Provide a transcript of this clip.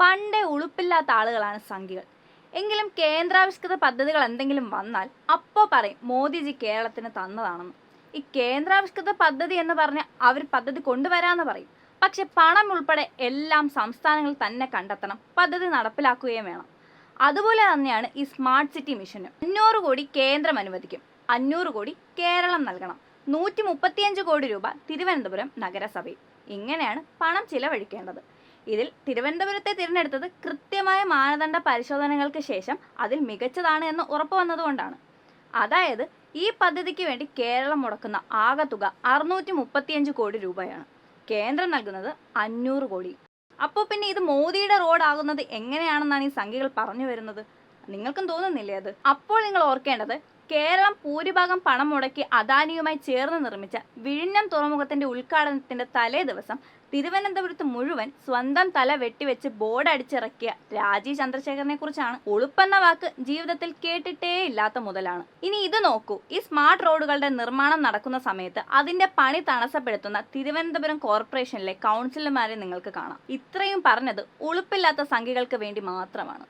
പണ്ടേ ഉളുപ്പില്ലാത്ത ആളുകളാണ് സംഘികൾ. എങ്കിലും കേന്ദ്രാവിഷ്കൃത പദ്ധതികൾ എന്തെങ്കിലും വന്നാൽ അപ്പോൾ പറയും മോദിജി കേരളത്തിന് തന്നതാണെന്ന്. ഈ കേന്ദ്രാവിഷ്കൃത പദ്ധതി എന്ന് പറഞ്ഞ് അവർ പദ്ധതി കൊണ്ടുവരാമെന്ന് പറയും. പക്ഷെ പണം ഉൾപ്പെടെ എല്ലാം സംസ്ഥാനങ്ങൾ തന്നെ കണ്ടെത്തണം. പദ്ധതി നടപ്പിലാക്കുകയും വേണം. അതുപോലെ തന്നെയാണ് ഈ സ്മാർട്ട് സിറ്റി മിഷന്. അഞ്ഞൂറ് കോടി കേന്ദ്രം അനുവദിക്കും. അഞ്ഞൂറ് കോടി കേരളം നൽകണം. നൂറ്റി മുപ്പത്തിയഞ്ച് കോടി രൂപ തിരുവനന്തപുരം നഗരസഭയിൽ. ഇങ്ങനെയാണ് പണം ചിലവഴിക്കേണ്ടത്. ഇതിൽ തിരുവനന്തപുരത്തെ തിരഞ്ഞെടുത്തത് കൃത്യമായ മാനദണ്ഡ പരിശോധനകൾക്ക് ശേഷം അതിൽ മികച്ചതാണ് എന്ന് ഉറപ്പു വന്നതുകൊണ്ടാണ്. അതായത് ഈ പദ്ധതിക്ക് വേണ്ടി കേരളം മുടക്കുന്ന ആകെ തുക അറുന്നൂറ്റി മുപ്പത്തിയഞ്ച് കോടി രൂപയാണ്. കേന്ദ്രം നൽകുന്നത് അഞ്ഞൂറ് കോടി. അപ്പോൾ പിന്നെ ഇത് മോദിയുടെ റോഡാകുന്നത് എങ്ങനെയാണെന്നാണ് ഈ സംഖ്യകൾ പറഞ്ഞു വരുന്നത്? നിങ്ങൾക്കും തോന്നുന്നില്ലേ അത്? അപ്പോൾ നിങ്ങൾ ഓർക്കേണ്ടത് കേരളം ഭൂരിഭാഗം പണം മുടക്കി അദാനിയുമായി ചേർന്ന് നിർമ്മിച്ച വിഴിഞ്ഞം തുറമുഖത്തിന്റെ ഉദ്ഘാടനത്തിന്റെ തലേ ദിവസം തിരുവനന്തപുരത്ത് മുഴുവൻ സ്വന്തം തല വെട്ടിവെച്ച് ബോർഡ് അടിച്ചിറക്കിയ രാജീവ് ചന്ദ്രശേഖരനെ കുറിച്ചാണ് ഒളുപ്പെന്ന വാക്ക് ജീവിതത്തിൽ കേട്ടിട്ടേ ഇല്ലാത്ത മുതലാണ്. ഇനി ഇത് നോക്കൂ. ഈ സ്മാർട്ട് റോഡുകളുടെ നിർമ്മാണം നടക്കുന്ന സമയത്ത് അതിന്റെ പണി തടസ്സപ്പെടുത്തുന്ന തിരുവനന്തപുരം കോർപ്പറേഷനിലെ കൗൺസിലർമാരെ നിങ്ങൾക്ക് കാണാം. ഇത്രയും പറഞ്ഞത് ഉളുപ്പില്ലാത്ത സംഖ്യകൾക്ക് വേണ്ടി മാത്രമാണ്.